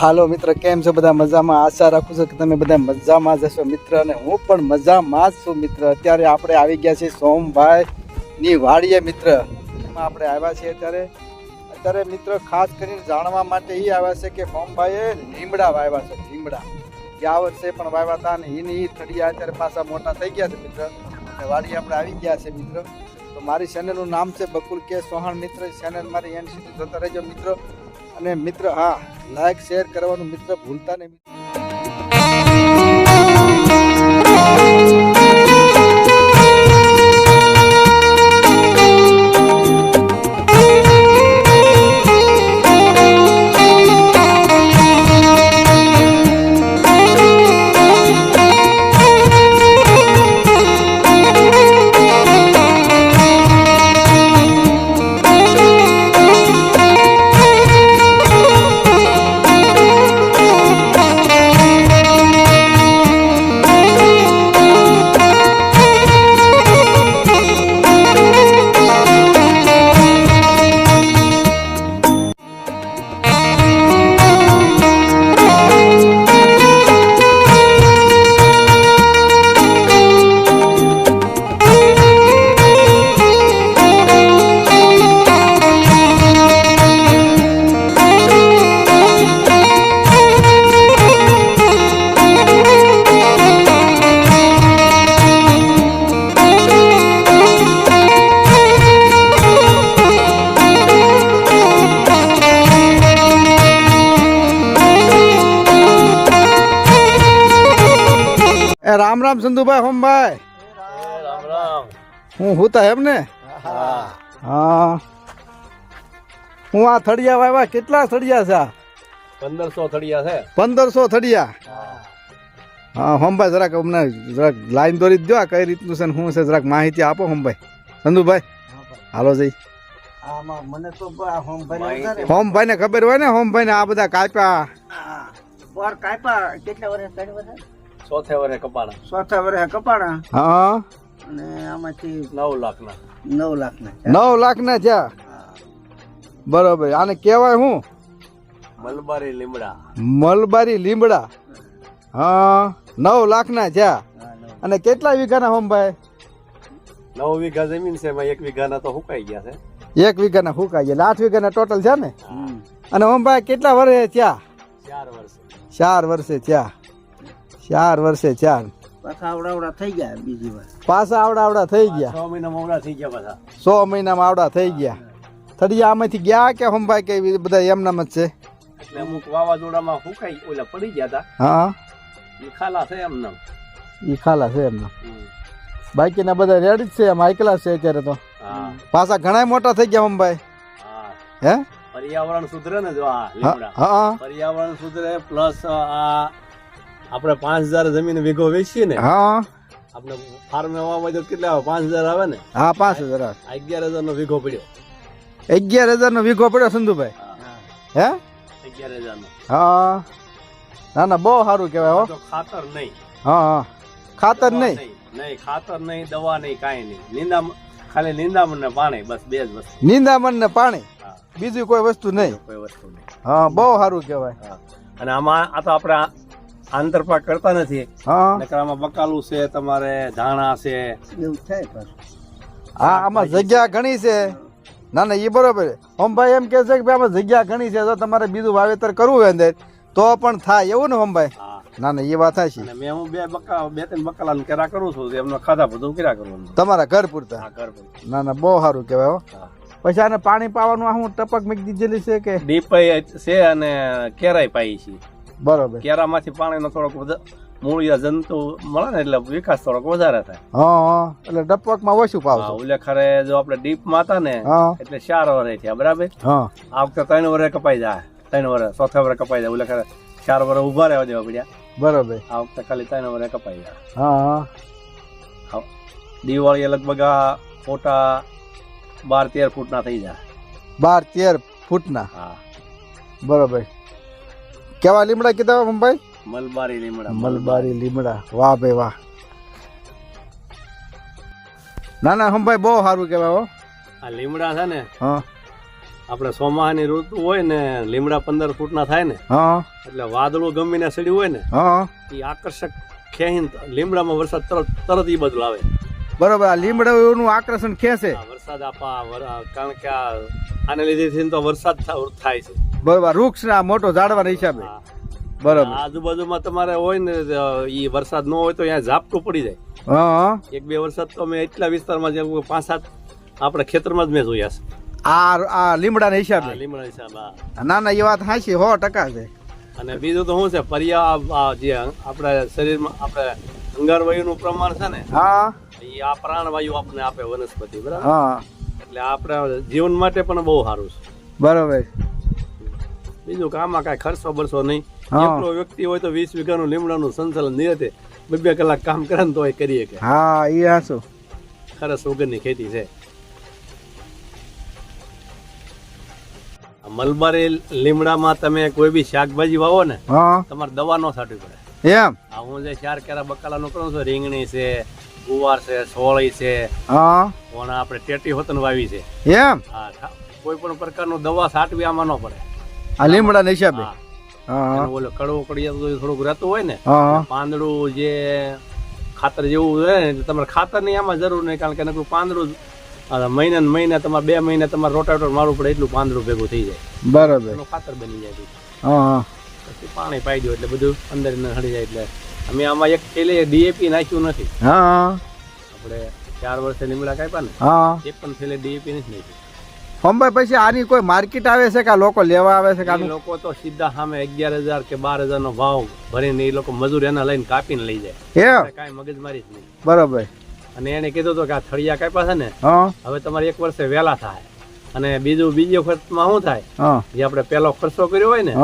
હાલો મિત્ર, કેમ છો? બધા મજામાં? આશા રાખું છું કે તમે બધા મજામાં જ હશો. મિત્ર અને હું પણ મજામાં જ છું મિત્ર. અત્યારે આપણે આવી ગયા છીએ સોમભાઈ ની વાડીએ મિત્ર. એમાં આપણે આવ્યા છીએ અત્યારે. અત્યારે મિત્ર, ખાસ કરીને જાણવા માટે એ આવ્યા છે કે સોમભાઈએ લીમડા વાવ્યા છે, લીમડા. ગયા વર્ષે પણ વાવ્યા હતા અને એની થડિયા અત્યારે પાછા મોટા થઈ ગયા છે મિત્ર. અને વાડી આપણે આવી ગયા છે મિત્ર. તો મારી ચેનલનું નામ છે બકુલ કે સોહાણ મિત્ર. ચેનલ મારી એન્ડ સુધી જતા રહેજો મિત્રો. અને મિત્ર હા લાઈક શેર કરવાનું મિત્ર ભૂલતા નહીં. રામ રામ સંધુભાઈ હોમભાઈ. હું હુતા એમ ને? હા. હા આ થડિયા વાવ્યા કેટલા થડિયા છે પંદરસો થડિયા છે. પંદરસો થડિયા? હા હોમભાઈ જરાક અમને જરાક લાઈન દોરી જ દો આ કઈ રીતનું છે ને શું છે જરાક માહિતી આપો હોમભાઈ. સંધુભાઈ. હાલો જઈ. હોમભાઈ ને ખબર હોય ને હોમભાઈ ને આ બધા કાપ્યા. કાપ્યા. કેટલા વર્ષ ચોથે વરે કપાણા. ચોથા વરે કપાણા? હા. અને આમાંથી નવ લાખ ના નવ લાખ ના નવ લાખ ના થયા બરોબર. આને કહેવાય હું? મલબારી લીમડા. મલબારી લીમડા. હા. નવ લાખ ના થયા અને કેટલા વીઘાના હોમભાઈ નવ વીઘા જમીન છે એમાં એક વીઘાના તો હુકાઈ ગયા છે. એક વીઘાના હુકાઈ ગયા. આઠ વીઘાના ટોટલ છે ને? અને હોમભાઈ કેટલા વર્ષે થયા? ચાર વર્ષે ચાર વર્ષે થયા. ચાર વર્ષે ચાર. પાછા આવડાવડા થઈ ગયા બીજી વાર. પાછા આવડા આવડા થઈ ગયા. છ મહિના આવડા થઈ ગયા પાછા. સો મહિનામાં આવડા થઈ ગયા. થડિયા આમાંથી ગયા કે હમભાઈ કે બધા એમનામ જ છે? એટલે અમુક વાવાઝોડામાં હુકાઈ ઓલા પડી ગયા હતા હા. એ ખાલા છે એમ નામ ઈ ખાલા છે એમના બાકીના બધા રેડી જ છે એમ આઈકલા છે અત્યારે તો. હા. પાછા ઘણા મોટા થઈ ગયા હમભાઈ હા. હે? પર્યાવરણ સુધરે ને જો આ હા હા. પર્યાવરણ સુધરે પ્લસ આ આપણે પાંચ હજાર જમીન વીઘો વેચીએ ને હા. આપણે ફાર્મ વાવવા તો કેટલા આવે? પાંચ હજાર આવે ને? હા પાંચ હજાર અગિયાર હજાર નો વીઘો પડ્યો. અગિયાર હજાર નો વીઘો પડ્યો સંધુભાઈ. હે? અગિયાર હજાર નો. હા. ના ના બહુ સારું કહેવાય હો. તો ખાતર નહીં. હા હા. ખાતર નહીં. નહીં. ખાતર નહીં દવા નહીં કાંઈ નહીં. નિંદા ખાલી નિંદામણ ને પાણી બસ બે જ વસ્તુ. નિંદામણ ને પાણી બીજી કોઈ વસ્તુ નહીં. કોઈ વસ્તુ નહીં. હા બહુ સારું કહેવાય. અને આમાં આ તો આપણે આંતરપાક કરતા નથી. નકરામાં નકર બકાલું છે તમારે ધાણા છે. એવું થાય હા આમાં જગ્યા ઘણી છે. ના ના એ બરોબર હોમભાઈ એમ કે છે કે ભાઈ આમાં જગ્યા ઘણી છે તો તમારે બીજું વાવેતર કરવું હોય અંદર તો પણ થાય. એવું ને હોમભાઈ? ના ના એ વાત થાય છે. અને મેં હું બે બકા બે ત્રણ બકાલા કેરા કરું છું એમનો ખાધા બધું કેરા કરું તમારા ઘર પૂરતા? ઘર પર. ના ના બહુ સારું કહેવાય હો. પછી આને પાણી પાવાનું હું ટપક મીક દીધેલી છે કે? ડીપ છે અને કેરાય પાઈ છે. બરોબર. કેરામાંથી પાણીનો થોડોક મૂળિયા જંતુ મળે ને એટલે વિકાસ થોડોક વધારે થાય. હા એટલે ટપકમાં ઓછું પાવ ઓલે ખરે જો આપણે ડીપમાં હતા ને એટલે ચાર વરે થયા બરાબર? હા. આ વખતે ત્રણ વરે કપાઈ જાય ત્રણ વરે ચોથા વરે કપાઈ જાય ઓલે ખરે ચાર વરે ઊભા રહેવા દેવા પડ્યા. બરોબર. આ વખતે ખાલી ત્રણ વરે કપાઈ જાય. હા હા. હા. દિવાળી લગભગ આ ફોટા બાર તેર ફૂટના થઈ જાય. બાર તેર ફૂટના. હા. બરોબર. કેવા લીમડા કીધા મુંબઈ? મલબારી લીમડા મલબારી. લીમડા. વાહ ભાઈ વાહ. ના ના હંભાઈ બહુ સારું કહેવાય હો. આ લીમડા છે ને હા. આપણે ચોમાહાની ઋતુ હોય ને લીમડા પંદર ફૂટના થાય ને હા. એટલે વાદળો ગમીને સડી હોય ને હા. એ આકર્ષક ખેહીન લીમડામાં વરસાદ તરત તરત ઈ બધું આવે બરોબર આ લીમડાનું આકર્ષણ ખેંચે. વરસાદ આપા કારણ કે આને લીધે તો વરસાદ થાય છે. બરોબર વૃક્ષ ના મોટો ઝાડવાના હિસાબે. હા. બરોબર. આજુબાજુમાં તમારે હોય ને એ વરસાદ ન હોય તો અહીંયા ઝાપટું પડી જાય. હા. એક બે વરસાદ તો અમે એટલા વિસ્તારમાં જેમ પાંચ સાત આપણે ખેતરમાં જ મેં જોયા છે. આ આ લીમડાના હિસાબે. લીમડા હિસાબે ના ના એ વાત હાચી સો ટકા છે. અને બીજું તો શું છે પર્યા જે આપણા શરીરમાં આપણે અંગારવાયુનું પ્રમાણ છે ને હા. એ આ પ્રાણવાયુ આપણને આપે વનસ્પતિ બરાબર? હા. એટલે આપણા જીવન માટે પણ બહુ સારું છે. બરોબર. બીજું કામ આમાં કાંઈ ખર્ચો બરસો નહીં. એકલો વ્યક્તિ હોય તો વીસ વીઘાનું લીમડાનું સંચાલન નિરતે બે બે કલાક કામ કરે ને તો એ કરીએ કે. હા એ હાસો ખરસ વગરની ખેતી છે. મલબારી લીમડામાં તમે કોઈ બી શાકભાજી વાવો ને તમારે દવા ન છાંટવી પડે. એમ? હું જે ચાર કેરા બકાલાનું કરું છું રીંગણી છે ગુવાર છે સોળી છે હા. પણ આપણે ટેટી હોતન વાવી છે. એમ? હા કોઈ પણ પ્રકારનું દવા છાંટવી આમાં ન પડે. આ લીમડાના હિસાબે. હા. હા. એનું ઓલો કડવો કડિયા થોડુંક રહેતું હોય ને પાંદડું જે ખાતર જેવું હોય ને તમારે ખાતરની આમાં જરૂર નહીં કારણ કે નકરું પાંદડું મહિના ને મહિને તમારે બે મહિને તમારે રોટાવેટર મારવું પડે એટલું પાંદડું ભેગું થઈ જાય. બરાબર. ખાતર બની જાય પછી. હા હા. પછી પાણી પાઈ દો એટલે બધું અંદર હળી જાય એટલે. અમે આમાં એક થેલે ડીએપી નાખ્યું નથી. હા આપણે ચાર વર્ષે લીમડા કાપ્યા ને હા. એક પણ થેલે ડીએપી નથી નાખ્યું હંભાઈ પછી આની કોઈ માર્કેટ આવે છે કે લોકો લેવા આવે છે કે લોકો તો સીધા સામે અગિયાર હજાર કે બાર હજાર નો ભાવ ભરીને એ લોકો મજૂર એના લઈને કાપીને લઈ જાય. એમ? કાંઈ મગજમારી જ નહીં. બરોબર. અને એને કીધું તો કે આ થળિયા કાપ્યા છે ને હવે તમારે એક વર્ષે વેલા થાય. અને બીજું બીજો ખર્ચમાં શું થાય? જે આપણે પેલો ખર્ચો કર્યો હોય ને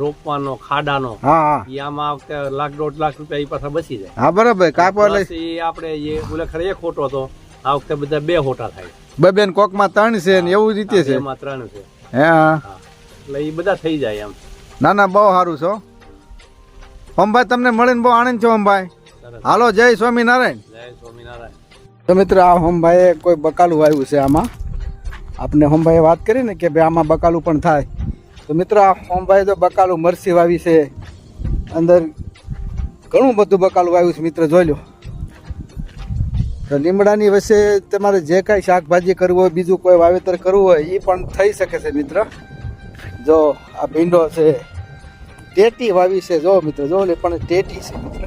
રોપવાનો ખાડાનો એ આમાં આ વખતે લાખ દોઢ લાખ રૂપિયા એ પાછા બચી જાય. હા બરોબર. કાપવા એ આપણે એ ઓલે ખરે એક ખોટો હતો આ વખતે બધા બે ખોટા થાય. બબેન કોકમાં ત્રણ છે ને એવું રીતે છે. એમાં ત્રણ છે. હે હા. એટલે એ બધા થઈ જાય એમ. ના ના બહુ સારું છો. અંભાઈ તમને મળીને બહુ આનંદ છો અંભાઈ હાલો જય સ્વામિનારાયણ. જય સ્વામિનારાયણ. તો મિત્ર આ હોમભાઈએ કોઈ બકાલું વાવ્યું છે આમાં? આપણે હોમભાઈએ વાત કરી ને કે ભાઈ આમાં બકાલું પણ થાય. તો મિત્ર આ હોમભાઈ તો બકાલું મરસી વાવી છે. અંદર ઘણું બધું બકાલું વાવ્યું છે મિત્ર જોઈ લો. તો લીમડાની વચ્ચે તમારે જે કાંઈ શાકભાજી કરવું હોય, બીજું કોઈ વાવેતર કરવું હોય એ પણ થઈ શકે છે મિત્ર. જો આ ભીંડો છે, ટેટી વાવી છે. જો મિત્ર, જો લે પણ ટેટી છે મિત્ર.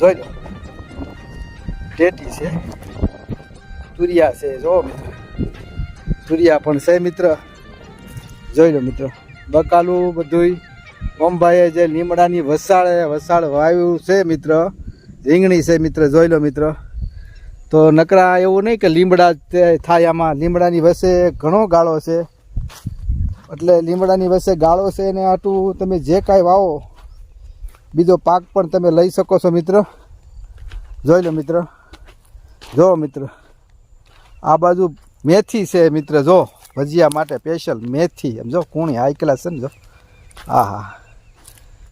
જોઈ લો. ટેટી છે. તુરિયા છે, જો મિત્ર. તુરિયા પણ છે મિત્ર. જોઈ લો મિત્ર. બકાલું બધુંય. બોમ્બાઈએ જે લીમડાની વસાળે વસાળ વાવ્યું છે મિત્ર. રીંગણી છે મિત્ર. જોઈ લો મિત્ર. તો નકરા એવું નહીં કે લીમડા થાય આમાં. લીમડાની વચ્ચે ઘણો ગાળો છે. એટલે લીમડાની વચ્ચે ગાળો છે અને આટલું તમે જે કાંઈ વાવો, બીજો પાક પણ તમે લઈ શકો છો મિત્ર. જોઈ લો મિત્ર. જો મિત્ર. આ બાજુ મેથી છે મિત્ર, જો. ભજીયા માટે સ્પેશિયલ મેથી. એમ જો કુણી હાઈ ક્લાસ છે ને જો. હા હા